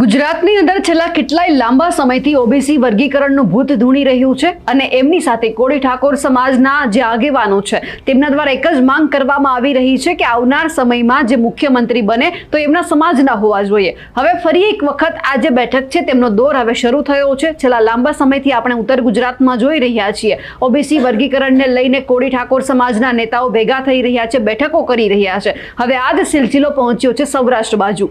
ગુજરાતની અંદર છેલ્લા કેટલાય લાંબા સમયથી ઓબીસી વર્ગીકરણનું ભૂત ધૂણી રહ્યું છે અને એમની સાથે કોળી ઠાકોર સમાજના જે આગેવાનો છે, તેમના દ્વારા એક જ માંગ કરવામાં આવી રહી છે કે આવનાર સમયમાં જે મુખ્યમંત્રી બને તો એમના સમાજના હોવા જોઈએ. હવે ફરી એક વખત આ જે બેઠક છે તેમનો દોર હવે શરૂ થયો છે. છેલ્લા લાંબા સમયથી આપણે ઉત્તર ગુજરાતમાં જોઈ રહ્યા છીએ. ઓબીસી વર્ગીકરણને લઈને કોળી ઠાકોર સમાજના નેતાઓ ભેગા થઈ રહ્યા છે, બેઠકો કરી રહ્યા છે. હવે આ જ સિલસિલો પહોંચ્યો છે સૌરાષ્ટ્ર બાજુ.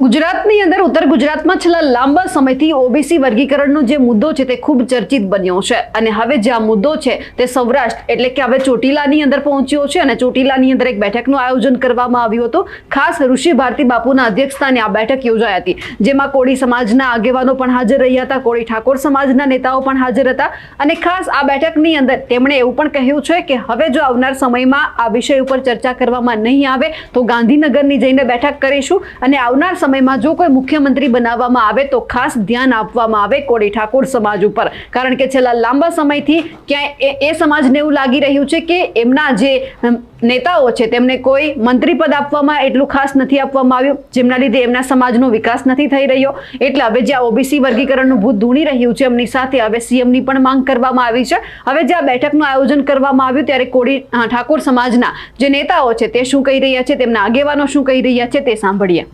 ગુજરાતની અંદર ઉત્તર ગુજરાતમાં છેલ્લા લાંબા સમયથી ઓબીસી વર્ગીકરણનો જે મુદ્દો છે તે ખૂબ ચર્ચિત બન્યો છે. અને હવે જે આ મુદ્દો છે તે સૌરાષ્ટ્ર એટલે કે હવે ચોટીલાની અંદર પહોંચ્યો છે અને ચોટીલાની અંદર એક બેઠકનું આયોજન કરવામાં આવ્યું હતું. ખાસ ઋષિ ભારતી બાપુના અધ્યક્ષસ્થાને આ બેઠક યોજાઈ હતી. જેમાં કોળી સમાજના આગેવાનો પણ હાજર રહ્યા હતા, કોળી ઠાકોર સમાજના નેતાઓ પણ હાજર હતા. અને ખાસ આ બેઠકની અંદર તેમણે એવું પણ કહ્યું છે કે હવે જો આવનાર સમયમાં આ વિષય ઉપર ચર્ચા કરવામાં નહીં આવે તો ગાંધીનગરની જઈને બેઠક કરીશું. અને આવનાર સમયમાં જો કોઈ મુખ્યમંત્રી બનાવવામાં આવે તો ખાસ ધ્યાન આપવામાં આવે કોળી ઠાકોર સમાજ ઉપર. કારણ કે છેલ્લા લાંબા સમયથી ક્યાંય એ- સમાજને એવું લાગી રહ્યું છે કે એમના જે નેતાઓ છે તેમને કોઈ મંત્રી પદ આપવામાં એટલું ખાસ નથી આપવામાં આવ્યું, જેમના લીધે એમના સમાજનો વિકાસ નથી થઈ રહ્યો. એટલે હવે જે આ ઓબીસી વર્ગીકરણનું ભૂત ધૂણી રહ્યું છે, એમની સાથે હવે સીએમની પણ માંગ કરવામાં આવી છે. હવે જે આ બેઠકનું આયોજન કરવામાં આવ્યું ત્યારે કોળી ઠાકોર સમાજના જે નેતાઓ છે તે શું કહી રહ્યા છે, તેમના આગેવાનો શું કહી રહ્યા છે તે સાંભળીએ.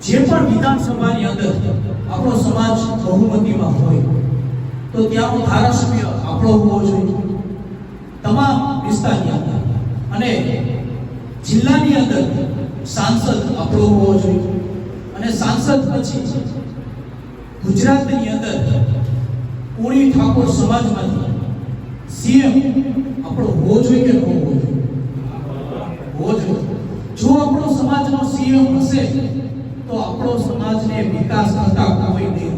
જે પણ વિધાનસભાની અંદર આપણો સમાજ બહુમતીમાં હોય, તો ત્યાંનો ધારાસભ્ય આપણો હોવો જોઈએ. તમામ વિસ્તારની અંદર. અને જિલ્લાની અંદર સાંસદ આપણો હોવો જોઈએ. અને સાંસદ પછી ગુજરાતની અંદર કોણી ઠાકોર સમાજમાંથી સીએમ આપણો હોવો જોઈએ કે ન હોવો જોઈએ? હોવો જોઈએ. જો આપણો સમાજનો સીએમ હશે તો આપણો સમાજને વિકાસ કરતા કોઈ નહીં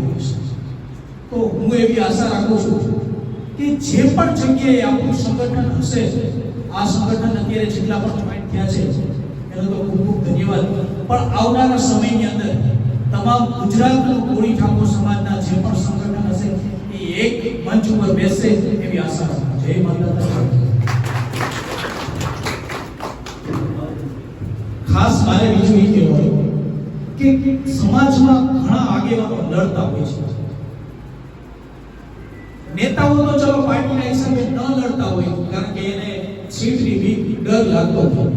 તો હું એવી આશા રાખું છું કે જે પણ જગ્યાએ આપણું સંગઠન હશે, આ સંગઠન અત્યારે જેટલા પણ જોઈન્ટ થયા છે, એનો તો ખૂબ ખૂબ ધન્યવાદ. પણ આવનારા સમયની અંદર તમામ ગુજરાતનું કોળી ઠાકોર સમાજના જે પણ સંગઠન હશે, એ એક મંચ ઉપર બેસશે એવી આશા રાખું. જય માતા ખાસ મારે બીજું એ કહેવાનું કે સમાજમાં ઘણા આગેવાનો લડતા હોય છે. નેતાઓ તો ચલો પાર્ટીના હિસાબે ન લડતા હોય, કારણ કે એને સીટની બીક ડર લાગતો હોય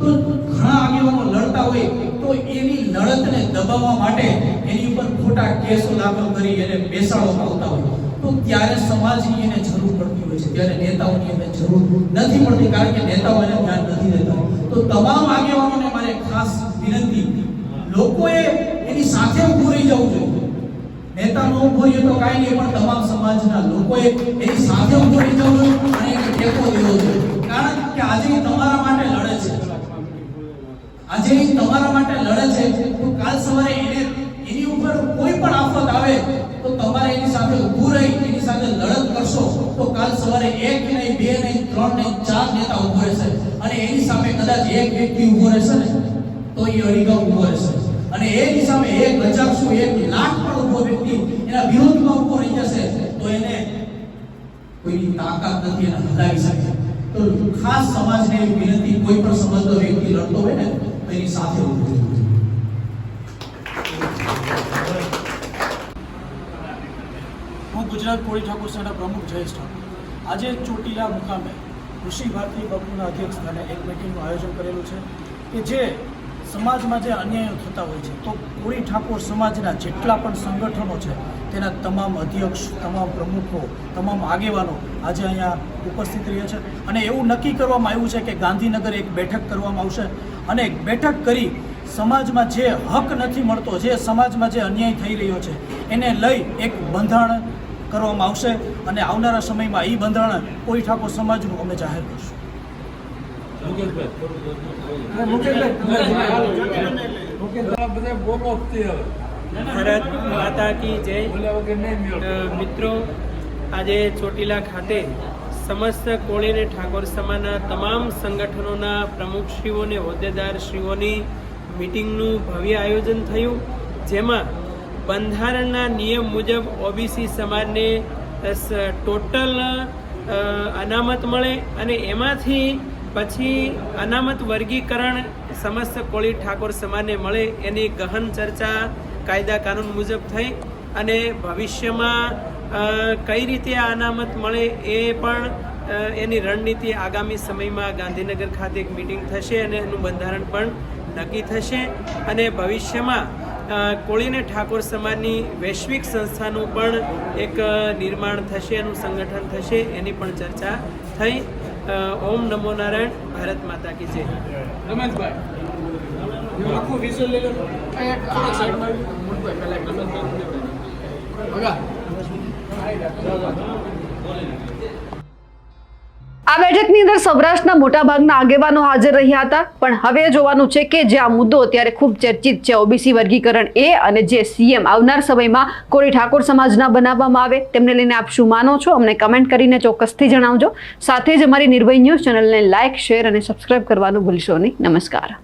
તો ઘણા આગેવાનો લડતા હોય, તો એની લડતને દબાવવા માટે એની ઉપર ખોટા કેસો દાખલ કરી એને બેસાડવામાં આવતા હોય. તો ત્યારે સમાજની એને જરૂર પડતી હોય છે, ત્યારે નેતાઓની એને જરૂર નથી પડતી, કારણ કે નેતાઓ એને ધ્યાન નથી દેતા. તો તમામ આગેવાનોને મારે ખાસ વિનંતી લોકોએ એની સાથે ઊભું રહી જવું જોઈએ. નેતા નો ઊભો રહ્યો તો કાંઈ નહીં, પણ તમામ સમાજના લોકોએ એની સાથે ઊભો રહી જવું જોઈએ અને એને ટેકો દેવો જોઈએ. કારણ કે આજે તમારા માટે લડે છે. આજે તમારા માટે લડે છે. તો કાલ સવારે એને એની ઉપર કોઈ પણ આફત આવે, તો તમારે એની સાથે ઊભું રહી, એની સાથે લડત કરશો, તો કાલ સવારે એક નહીં બે નહીં ત્રણ નહીં ચાર નેતા ઊભો રહેશે અને એની સામે કદાચ એક વ્યક્તિ ઊભો રહેશે ને, તો એ અડીગા ઊભો રહેશે. અને એક સામે એક હજાર શું, એક લાખ પણ ઊભો વ્યક્તિ એના વિરોધમાં ઊભો રહી જશે, તો એને કોઈની તાકાત નથી એને હલાવી શકે. તો ખાસ સમાજને વિનંતી, કોઈ પણ સમજતો વ્યક્તિ લડતો હોય ને, તો એની સાથે ઊભો રહેવું હું ગુજરાત કોળી ઠાકોર સેના પ્રમુખ જયેશ ઠાકોર. આજે ચોટીલા મુકામે કૃષિ ભારતી બાપુના અધ્યક્ષ સ્થાને એક મિટિંગનું આયોજન કરેલું છે કે જે સમાજમાં જે અન્યાયો થતા હોય છે, તો કોળી ઠાકોર સમાજના જેટલા પણ સંગઠનો છે, તેના તમામ અધ્યક્ષ, તમામ પ્રમુખો, તમામ આગેવાનો આજે અહીંયા ઉપસ્થિત રહ્યા છે. અને એવું નક્કી કરવામાં આવ્યું છે કે ગાંધીનગર એક બેઠક કરવામાં આવશે. અને એક બેઠક કરી સમાજમાં જે હક નથી મળતો, જે સમાજમાં જે અન્યાય થઈ રહ્યો છે, એને લઈ એક બંધારણ કરવામાં આવશે. અને આવનારા સમયમાં એ બંધારણ કોઈ ઠાકોર સમાજનું અમે જાહેર કરશું. ભારત માતા કી જય મિત્રો, આજે ચોટીલા ખાતે સમસ્ત કોળીને ઠાકોર સમાના તમામ સંગઠનોના પ્રમુખશ્રીઓને હોદ્દેદારશ્રીઓની મિટિંગનું ભવ્ય આયોજન થયું, જેમાં બંધારણના નિયમ મુજબ ઓબીસી સમાજને ટોટલ અનામત મળે અને એમાંથી પછી અનામત વર્ગીકરણ સમસ્ત કોળી ઠાકોર સમાજને મળે એની ગહન ચર્ચા કાયદા કાનૂન મુજબ થઈ અને ભવિષ્યમાં કઈ રીતે આ અનામત મળે એ પણ એની રણનીતિ આગામી સમયમાં ગાંધીનગર ખાતે એક મિટિંગ થશે અને એનું બંધારણ પણ નક્કી થશે. અને ભવિષ્યમાં કોળીને ઠાકોર સમાજની વૈશ્વિક સંસ્થાનું પણ એક નિર્માણ થશે, એનું સંગઠન થશે, એની પણ ચર્ચા થઈ. ઓમ નમો નારાયણ ભારત માતા કી જય. રમેશભાઈ આખું આ બેઠકની અંદર સૌરાષ્ટ્રના મોટાભાગના આગેવાનો હાજર રહ્યા હતા. પણ હવે જોવાનું છે કે જે આ મુદ્દો અત્યારે ખૂબ ચર્ચિત છે. ઓબીસી વર્ગીકરણ એ અને જે સીએમ આવનાર સમયમાં કોળી ઠાકોર સમાજના બનાવવામાં આવે, તેમને લઈને આપ શું માનો છો? અમને કમેન્ટ કરીને ચોક્કસથી જણાવજો. સાથે જ અમારી નિર્ભય ન્યૂઝ ચેનલને લાઇક, શેર અને સબસ્ક્રાઇબ કરવાનું ભૂલશો નહીં. નમસ્કાર.